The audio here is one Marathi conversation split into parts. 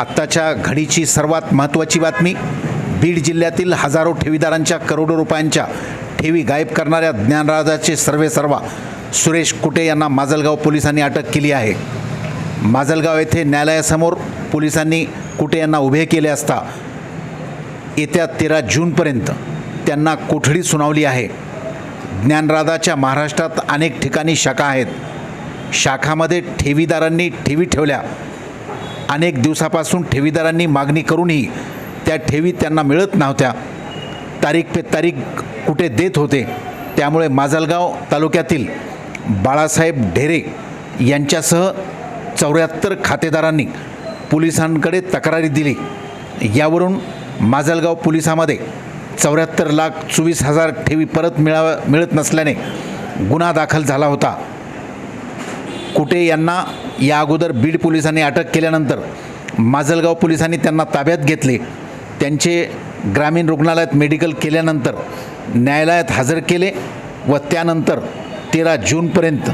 आत्ताच्या घडीची सर्वात महत्त्वाची बातमी बीड जिल्ह्यातील हजारो ठेवीदारांच्या करोडो रुपयांच्या ठेवी गायब करणाऱ्या ज्ञानराजाचे सर्वे सर्वा सुरेश कुटे यांना माजलगाव पोलिसांनी अटक केली आहे. माजलगाव येथे न्यायालयासमोर पोलिसांनी कुटे यांना उभे केले असता येत्या तेरा जूनपर्यंत त्यांना कोठडी सुनावली आहे. ज्ञानराजाच्या महाराष्ट्रात अनेक ठिकाणी शाखा आहेत. शाखामध्ये ठेवीदारांनी ठेवी ठेवल्या. अनेक दिवसापासून ठेवीदारांनी मागणी करूनही त्या ठेवी त्यांना मिळत नव्हत्या. तारीख पे तारीख कुठे देत होते त्यामुळे माजलगाव तालुक्यातील बाळासाहेब ढेरे यांच्यासह चौऱ्याहत्तर खातेदारांनी पोलिसांकडे तक्रारी दिली. यावरून माजलगाव पोलिसामध्ये चौऱ्याहत्तर लाख चोवीस हजार ठेवी परत मिळाव मिळत नसल्याने गुन्हा दाखल झाला होता. कुटे यांना या अगोदर बीड पोलिसांनी अटक केल्यानंतर माजलगाव पोलिसांनी त्यांना ताब्यात घेतले. त्यांचे ग्रामीण रुग्णालयात मेडिकल केल्यानंतर न्यायालयात हजर केले व त्यानंतर तेरा जूनपर्यंत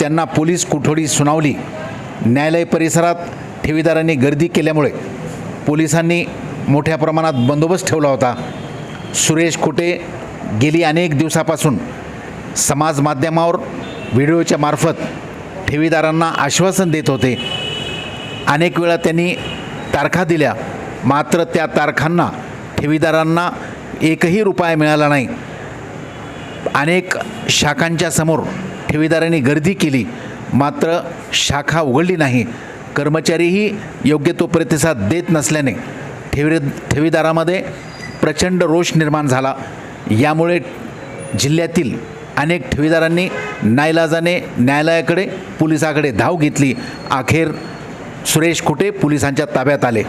त्यांना पोलीस कोठडी सुनावली. न्यायालय परिसरात ठेवीदारांनी गर्दी केल्यामुळे पोलिसांनी मोठ्या प्रमाणात बंदोबस्त ठेवला होता. सुरेश खोटे गेली अनेक दिवसापासून समाज माध्यमावर व्हिडिओच्या मार्फत ठेवीदारांना आश्वासन देत होते. अनेक वेळा त्यांनी तारखा दिल्या. मात्र त्या तारखांना ठेवीदारांना एकही रुपया मिळाला नाही. अनेक शाखांच्या समोर ठेवीदारांनी गर्दी केली. मात्र शाखा उघडली नाही. कर्मचारीही योग्य तो प्रतिसाद देत नसल्याने ठेवी ठेवीदारामध्ये प्रचंड रोष निर्माण झाला. यामुळे जिल्ह्यातील अनेक ठेवीदारांनी नाईलाजाने न्यायालयाकडे पोलिसाकडे धाव घेतली. अखेर सुरेश कुटे पोलिसांच्या ताब्यात आले.